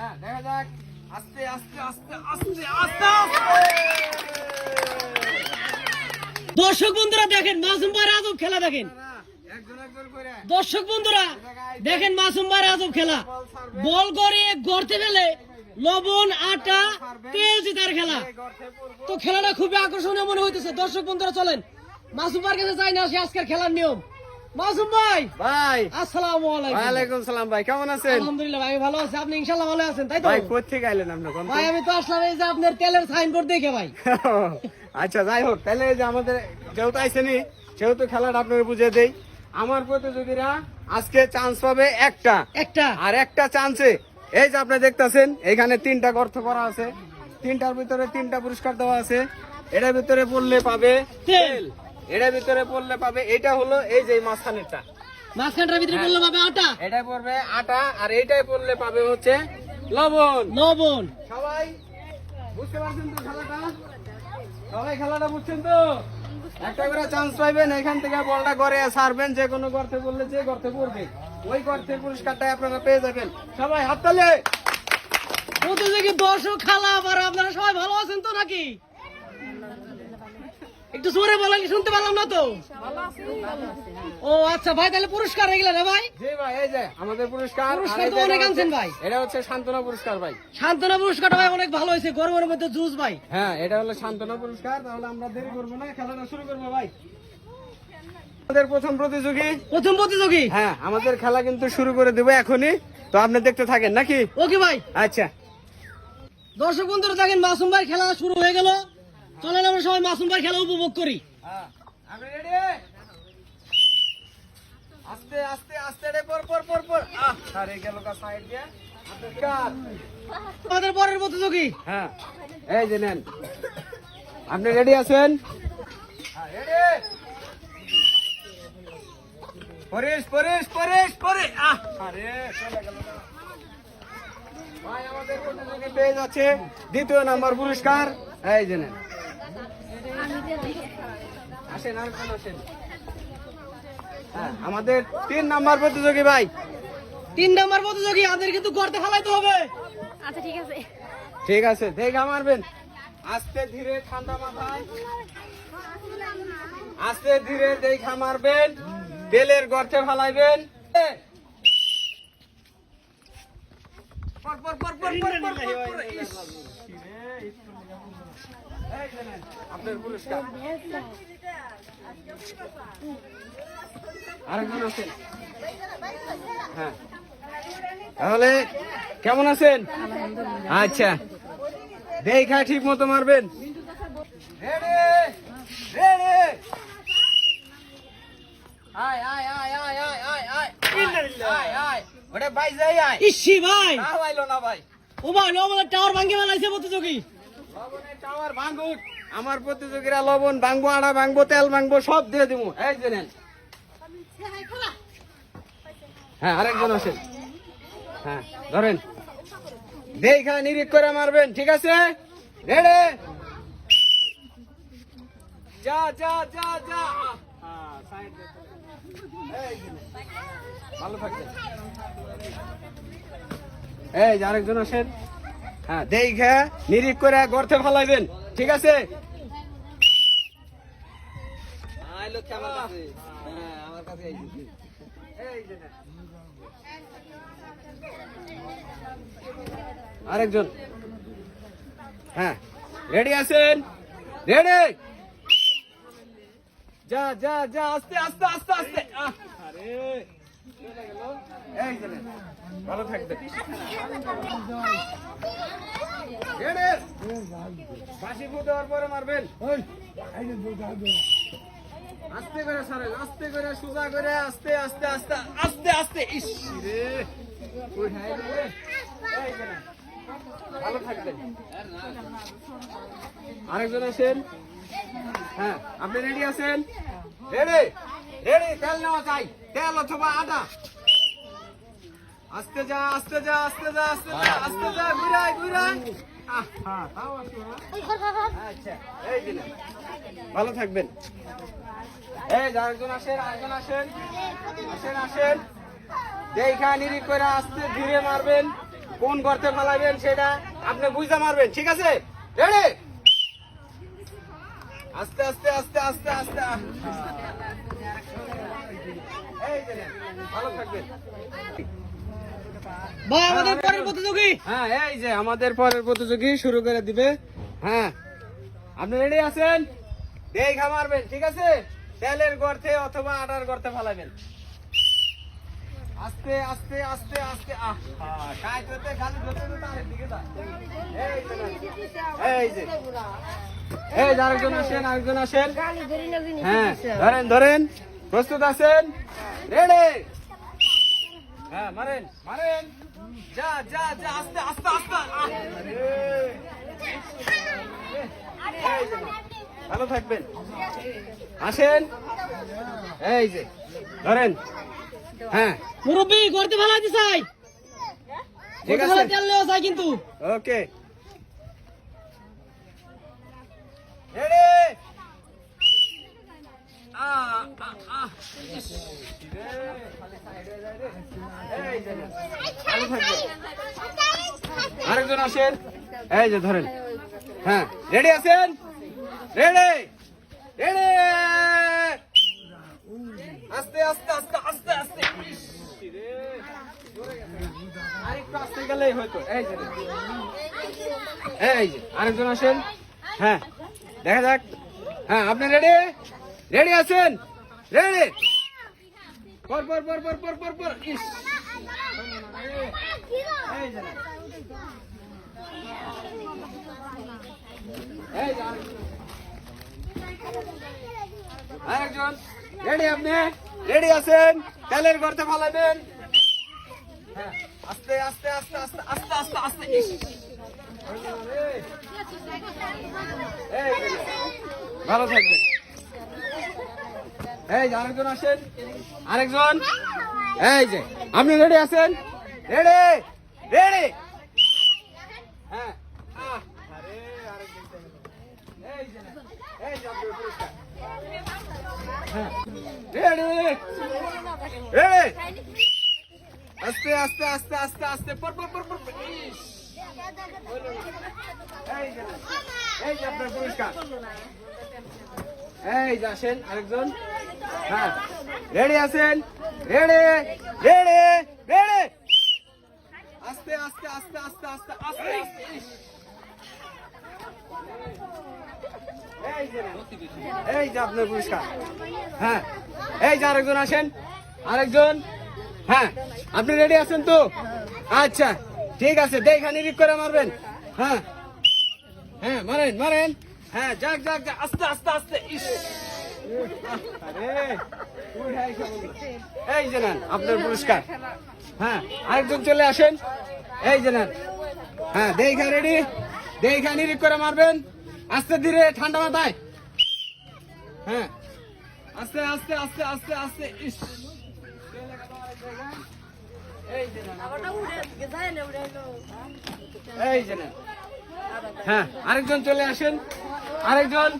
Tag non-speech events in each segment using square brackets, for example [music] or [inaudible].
হ্যাঁ দেখা যাক। আস্তে আস্তে আস্তে আস্তে আস্তে আস্তে। দর্শক বন্ধুরা দেখেন মাসুম ভাইয়ের আজব খেলা দেখেন। দর্শক বন্ধুরা দেখেন মাসুম ভাইয়ের আজব খেলা। বল করে গড়তে ফেলে লবণ আটা তেল জিতার খেলা। তো খেলাটা খুবই আকর্ষণীয় মনে হইতেছে। দর্শক বন্ধুরা চলেন মাসুম ভাইয়ের কাছে যাই না সে আজকের খেলার নিয়ম। মাসুম ভাই। ভাই। আসসালামু আলাইকুম। ওয়ালাইকুম সালাম ভাই কেমন আছেন? আলহামদুলিল্লাহ ভাই ভালো আছে। আপনি ভালো আছেন তাই তো? ভাই আইলেন আপনি? কোন ভাই আমি তো আসলাম এই যে আপনার তেলের সাইনবোর্ড দেখে ভাই। [laughs] আচ্ছা যাই হোক তাহলে এই যে আমাদের যেহেতু সেহেতু খেলাটা আপনাকে বুঝিয়ে দেই। আমার প্রতিযোগীরা আজকে চান্স পাবে একটা। একটা। আর একটা চান্সে এই যে আপনি দেখতেছেন এখানে তিনটা গর্ত করা আছে। তিনটার ভিতরে তিনটা পুরস্কার দেওয়া আছে। এটার ভিতরে পড়লে পাবে তেল। এটার ভিতরে পড়লে পাবে এটা হলো এই যে মাঝখানেরটা। মাঝখানটার ভিতরে বললাম পাবে আটা। এটা পড়বে আটা আর এইটাই পড়লে পাবে হচ্ছে লবণ। লবণ। সবাই বুঝতে পারছেন তো খেলাটা? সবাই খেলাটা বুঝছেন তো? একটা করে চান্স পাইবেন এখান থেকে বলটা করে সারবেন যে কোনো গর্তে বললে যে গর্তে পড়বে। ওই গর্তের পুরস্কারটাই আপনারা পেয়ে যাবেন। সবাই হাততালে প্রতিযোগী দর্শক খেলা আবার আপনারা সবাই ভালো আছেন তো নাকি? একটু জোরে বলেন শুনতে পেলাম না তো? ও আচ্ছা ভাই তাহলে পুরস্কার এগুলা রে ভাই? ভাই এই যে আমাদের পুরস্কার পুরস্কার তো অনেক আনছেন ভাই। এটা হচ্ছে সান্ত্বনা পুরস্কার ভাই। সান্ত্বনা পুরস্কারটা ভাই অনেক ভালো হয়েছে গরমের মধ্যে জুস ভাই। হ্যাঁ এটা হলো সান্ত্বনা পুরস্কার তাহলে আমরা দেরি করব না খেলাটা শুরু করব ভাই। আমাদের প্রথম প্রতিযোগী। প্রথম প্রতিযোগী? হ্যাঁ আমাদের খেলা কিন্তু শুরু করে দেবো এখনই তো আপনি দেখতে থাকেন নাকি? ওকে ভাই। আচ্ছা। দর্শক বন্ধুরা দেখেন মাসুম ভাই খেলা শুরু হয়ে গেল। চলেন আমরা সবাই মাসুম ভাই খেলা উপভোগ করি। আপনি রেডি আস্তে আস্তে আস্তে রে পর পর পর পর। আহ আরে গেল কা সাইড দিয়ে। আমাদের পরের প্রতিযোগী হ্যাঁ এই যে নেন। আপনি রেডি আছেন? রেডি পরেশ পরেশ পরেশ পরে আহ আরে চলে গেল ভাই আমাদের প্রতিযোগী পেয়ে যাচ্ছে? দ্বিতীয় নাম্বার পুরস্কার। এই যে নেন। আসেন আর কোন আসেন হ্যাঁ আমাদের তিন নাম্বার প্রতিযোগী ভাই তিন নাম্বার প্রতিযোগী আমাদের কিন্তু গর্তে ফেলাইতে হবে আচ্ছা ঠিক আছে ঠিক আছে দেখা মারবেন আস্তে ধীরে ঠান্ডা মাথায় আস্তে ধীরে দেখা মারবেন তেলের গর্তে ফালাইবেন! পর, পর, পর, পর, পর, পর, হ্যাঁ। তাহলে কেমন আছেন? আচ্ছা। দেখা ঠিক মতো মারবেন। ভাই যাই আয় ইসি ভাই। না ভাইলো না ভাই। ও ভাই ও টাওয়ার ভাঙিয়ে বানাইছে মতো চকি আমার প্রতিযোগীরা লবণ ভাঙবো, আড়া ভাঙবো, তেল ভাঙবো, সব দিয়ে দিব এই যে নেন। হ্যাঁ আরেকজন আছেন হ্যাঁ ধরেন। দেখা নিরিখ করে মারবেন, ঠিক আছে? রেডে? যা যা যা যা। হ্যাঁ। ভালো এই আরেকজন আসেন। হ্যাঁ দেখা নিরিখ করে গর্তে ফালাইবেন ঠিক আছে? এই যে নেন। আরেকজন। হ্যাঁ রেডি আছেন? রেডি? যা যা যা আস্তে আস্তে আস্তে আস্তে। আরে। এই যে ভালো থাকবেন। রেডি ফু দেওয়ার পরে মারবেন। আস্তে করে সারেন আস্তে করে সোজা করে আস্তে আস্তে আস্তে আস্তে আস্তে। ইস রে। উঠাই রে। এই যে নেন। ভালো থাকবেন। আরেকজন আছেন হ্যাঁ আপনি রেডি আছেন? রেডি রেডি, তেল নেওয়া চাই তেল অথবা আটা আস্তে যা আস্তে যা আস্তে যা আস্তে যা আস্তে যা, ঘুরাই ঘুরাই। না। আচ্ছা। ভালো থাকবেন। এই আরেকজন আসেন আরেকজন আসেন। আসেন আসেন। দেখা নিরিখ করে আস্তে ধীরে মারবেন। কোন গর্তে ফালাবেন সেটা আপনি বুঝতে মারবেন, ঠিক আছে? রেডি? আস্তে আস্তে আস্তে আস্তে আস্তে এই যে নেন, ভালো থাকবেন ভাই আমাদের পরের প্রতিযোগী। হ্যাঁ এই যে আমাদের পরের প্রতিযোগী শুরু করে দিবে। হ্যাঁ আপনি রেডি আছেন? দেখা মারবেন ঠিক আছে? তেলের গর্তে অথবা আটার গর্তে ফালাবেন। আস্তে আস্তে আস্তে আস্তে কাজ করতে খালি ধরতে ধরতে দিকে যা। এই যে না। এই যে। এই যে আরেকজন আসেন আরেকজন আসেন। হ্যাঁ ধরেন ধরেন। প্রস্তুত আছেন? রেডি হ্যাঁ মারেন মারেন। যা যা যা আস্তে আস্তে আস্তে। ভালো থাকবেন। আসেন। এই যে ধরেন। হ্যাঁ। মুরব্বী করতে ভালো আছে চাই ঠিক আছে। আনলেও চাই কিন্তু। ওকে রেডি আ আ আ ইস, রে, খালি side হয়ে যায় রে। এই যে নেন, ভালো থাকবেন। আরেকজন আসেন। এই যে ধরেন। হ্যাঁ রেডি আছেন? রেডি? রেডি? আস্তে আস্তে আস্তে আস্তে আস্তে। গেলেই হয়তো। এই যে এই যে, আরেকজন আসেন। হ্যাঁ দেখা যাক। হ্যাঁ আপনি রেডি? রেডি আছেন রেডি পর পর পর পর পর পর পর ইস এই যে না। এই যে আরেকজন। রেডি আপনি? রেডি আছেন তেলের গর্তে ফালাবেন। হ্যাঁ আস্তে আস্তে আস্তে আস্তে আস্তে আস্তে আস্তে। ভালো থাকবেন। এই যে আরেকজন আসেন। আরেকজন। এই যে, আপনি রেডি আছেন? রেডি রেডি হ্যাঁ। আস্তে আস্তে আস্তে আস্তে আস্তে, পর পুরস্কার। এই যে আসেন আরেকজন। হ্যাঁ। রেডি আছেন রেডি রেডি রেডি আস্তে আস্তে আস্তে আস্তে আস্তে আস্তে এই যে আপনার পুরস্কার। হ্যাঁ। এই যে আরেকজন আসেন। আরেকজন। হ্যাঁ। আপনি রেডি আছেন তো? আচ্ছা। ঠিক আছে, দেখা নিরিখ করে মারবেন। হ্যাঁ। হ্যাঁ মারেন মারেন। হ্যাঁ যাক যাক যাক। আস্তে আস্তে আস্তে। ইস। এই যে আপনার পুরস্কার। হ্যাঁ আরেকজন চলে আসেন। এই যে হ্যাঁ দেখা রেডি। দেখা নিরিখ করে মারবেন। আস্তে ধীরে, ঠান্ডা মাথায়। হ্যাঁ। আস্তে আস্তে আস্তে আস্তে আস্তে। ইস। এই যে হ্যাঁ আরেকজন চলে আসেন। আরেকজন।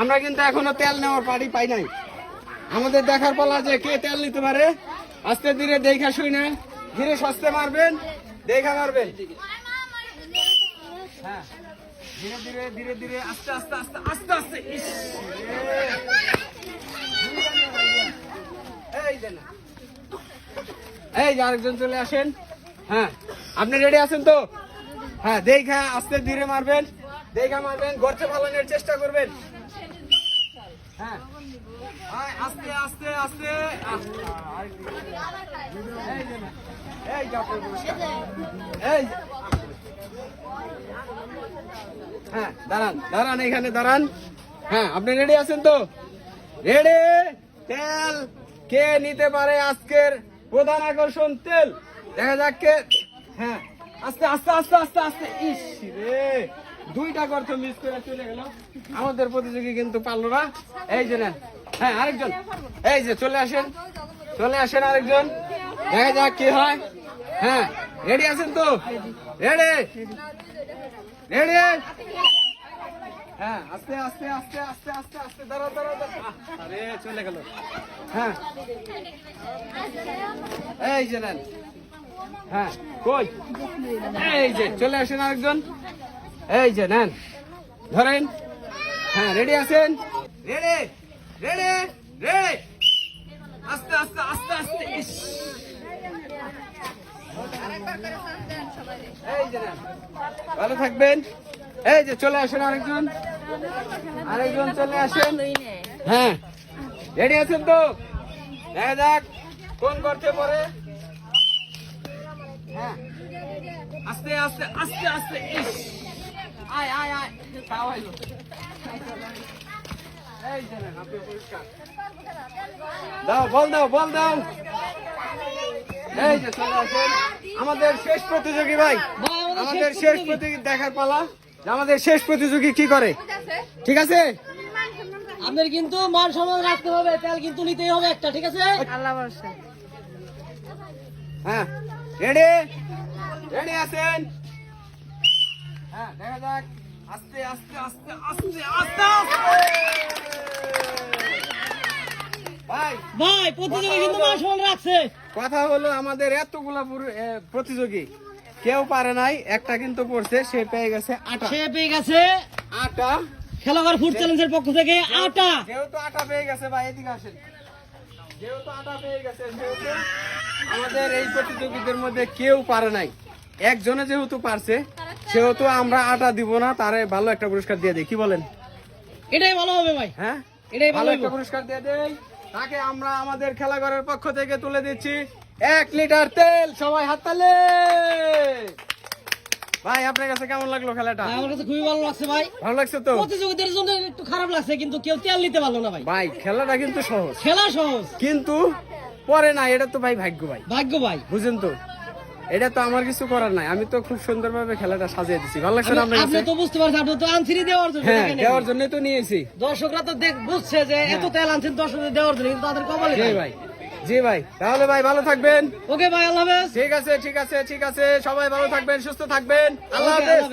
আমরা কিন্তু এখনও তেল নেওয়ার পাড়ি পাই নাই। আমাদের দেখার পালা যে কে তেল নিতে পারে, আস্তে ধীরে দেখা শুই না। ধীরে সস্তে মারবেন, দেখা মারবেন। হ্যাঁ। ধীরে ধীরে ধীরে ধীরে, আস্তে আস্তে আস্তে আস্তে এই আরেকজন চলে আসেন। হ্যাঁ। আপনি রেডি আছেন তো? হ্যাঁ দেখা, আস্তে ধীরে মারবেন, দেখা মারবেন ফালানোর চেষ্টা করবেন। হ্যাঁ। আস্তে আস্তে আস্তে। হ্যাঁ দাঁড়ান দাঁড়ান এখানে, দাঁড়ান। হ্যাঁ আপনি রেডি আছেন তো? রেডি তেল কে নিতে পারে আজকের প্রধান আকর্ষণ তেল? দেখা যাক কে। হ্যাঁ আস্তে আস্তে আস্তে আস্তে আস্তে। ইস রে, দুইটা গর্ত মিস করে চলে গেল। আমাদের প্রতিযোগী কিন্তু পারল না। এই যে হ্যাঁ আরেকজন। এই যে, চলে আসেন। চলে আসেন আরেকজন। দেখা যাক কি হয়। হ্যাঁ রেডি আছেন তো? রেডি? রেডি? হ্যাঁ আস্তে আস্তে আস্তে আস্তে আস্তে আস্তে দাঁড়াও দাঁড়াও। আরে, চলে গেল। হ্যাঁ। এই যে নেন। হ্যাঁ কই? এই যে, চলে আসেন আরেকজন। এই যে, নেন। ধরেন। হ্যাঁ রেডি আছেন? রেডি রেডি রেডি আস্তে আস্তে আস্তে আস্তে ইস। এই যে ভালো থাকবেন। এই যে চলে আসেন আরেকজন। আরেকজন চলে আসেন। হ্যাঁ রেডি আছেন তো? দেখা যাক কোন করতে পরে হ্যাঁ। আস্তে আস্তে আস্তে আস্তে আয় আয় আয়। খাওয়াইলো। এই যে নেন, আপনি পরিষ্কার। দাও বল দাও বল দাও। এই যে আমাদের শেষ প্রতিযোগী ভাই। আমাদের আমাদের শেষ প্রতিযোগী। দেখার পালা। আমাদের শেষ প্রতিযোগী কি করে? ঠিক আছে? আপনাদের কিন্তু মান সম্মান রাখতে হবে তেল কিন্তু নিতেই হবে একটা ঠিক আছে? হ্যাঁ। রেডি রেডি আছেন? হ্যাঁ দেখা যাক। আস্তে আস্তে আস্তে আস্তে আস্তে আস্তে। ভাই ভাই প্রতিযোগী কিন্তু রাখছে। কথা হলো আমাদের এতগুলা পুরু- প্রতিযোগী। কেউ পারে নাই একটা কিন্তু পড়ছে সে পেয়ে গেছে আটা। সে পেয়ে গেছে আটা। খেলাঘর ফুড চ্যালেঞ্জের পক্ষ থেকে আটা। যেহেতু আটা পেয়ে গেছে ভাই এদিকে আসেন। যেহেতু আটা পেয়ে গেছে সেহেতু আমাদের এই প্রতিযোগীদের মধ্যে কেউ পারে নাই। একজনে যেহেতু পারছে সেহেতু আমরা আটা দিব না তারে ভালো একটা পুরস্কার দিয়ে দিই। কি বলেন? এটাই ভালো হবে ভাই। হ্যাঁ? এটাই ভালো একটা পুরস্কার দিয়ে দেই। তাকে আমরা আমাদের খেলাঘরের পক্ষ থেকে তুলে দিচ্ছি। এক লিটার তেল সবাই হাততালে ভাই আপনার কাছে কেমন লাগল খেলাটা? আমার কাছে খুবই ভালো লাগছে ভাই। ভালো লাগছে তো? প্রতিযোগীদের জন্য একটু খারাপ লাগছে কিন্তু কেউ তেল নিতে পারল না ভাই। ভাই খেলাটা কিন্তু সহজ। খেলা সহজ। কিন্তু পরে না এটা তো ভাই ভাগ্য ভাই। ভাগ্য ভাই। বুঝেন তো? এটা তো আমার কিছু করার নাই। আমি তো খুব সুন্দরভাবে খেলাটা সাজিয়ে দিছি। ভালো লাগছে না আপনি তো বুঝতে পারছেন আপনি তো আনছিনি দেওয়ার জন্য হ্যাঁ দেওয়ার। জন্য তো নিয়েছি দর্শকরা তো দেখ বুঝছে যে এত তেল আনছেন দর্শকদের দেওয়ার জন্য কিন্তু তাদের কবলে জি ভাই জি ভাই। তাহলে ভাই ভালো থাকবেন। ওকে ভাই আল্লাহ হাফেজ। ঠিক আছে ঠিক আছে ঠিক আছে। সবাই ভালো থাকবেন সুস্থ থাকবেন। আল্লাহ হাফেজ।